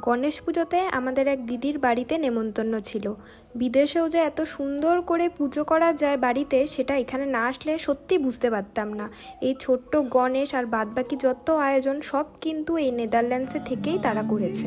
গণেশ পুজোতে আমাদের এক দিদির বাড়িতে নেমন্তন্ন ছিল। বিদেশেও যে এত সুন্দর করে পুজো করা যায় বাড়িতে, সেটা এখানে না আসলে সত্যি বুঝতে পারতাম না। এই ছোট্ট গণেশ আর বাদবাকি যত আয়োজন, সব কিন্তু এই নেদারল্যান্ডসে থেকেই তারা করেছে।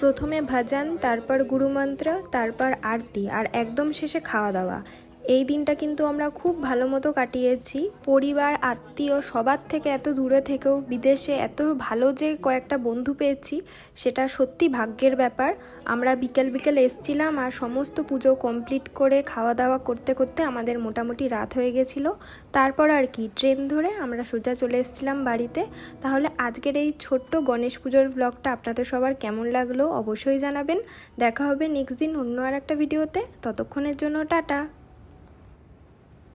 প্রথমে ভাজান তারপর গুরুমন্ত্র তারপর আরতি আর একদম শেষে খাওয়া দাওয়া। এই দিনটা কিন্তু আমরা খুব ভালো মতো কাটিয়েছি। পরিবার, আত্মীয় সবার থেকে এত দূরে থেকেও বিদেশে এত ভালো যে কয়েকটা বন্ধু পেয়েছি, সেটা সত্যি ভাগ্যের ব্যাপার। আমরা বিকেল বিকেল এসছিলাম আর সমস্ত পুজো কমপ্লিট করে খাওয়া দাওয়া করতে করতে আমাদের মোটামুটি রাত হয়ে গেছিল। তারপর আর কি, ট্রেন ধরে আমরা সোজা চলে এসেছিলাম বাড়িতে। তাহলে আজকের এই ছোট্ট গণেশ পুজোর ব্লগটা আপনাদের সবার কেমন লাগল অবশ্যই জানাবেন। দেখা হবে নেক্সট দিন অন্য আর একটা ভিডিওতে। ততক্ষণের জন্য টাটা।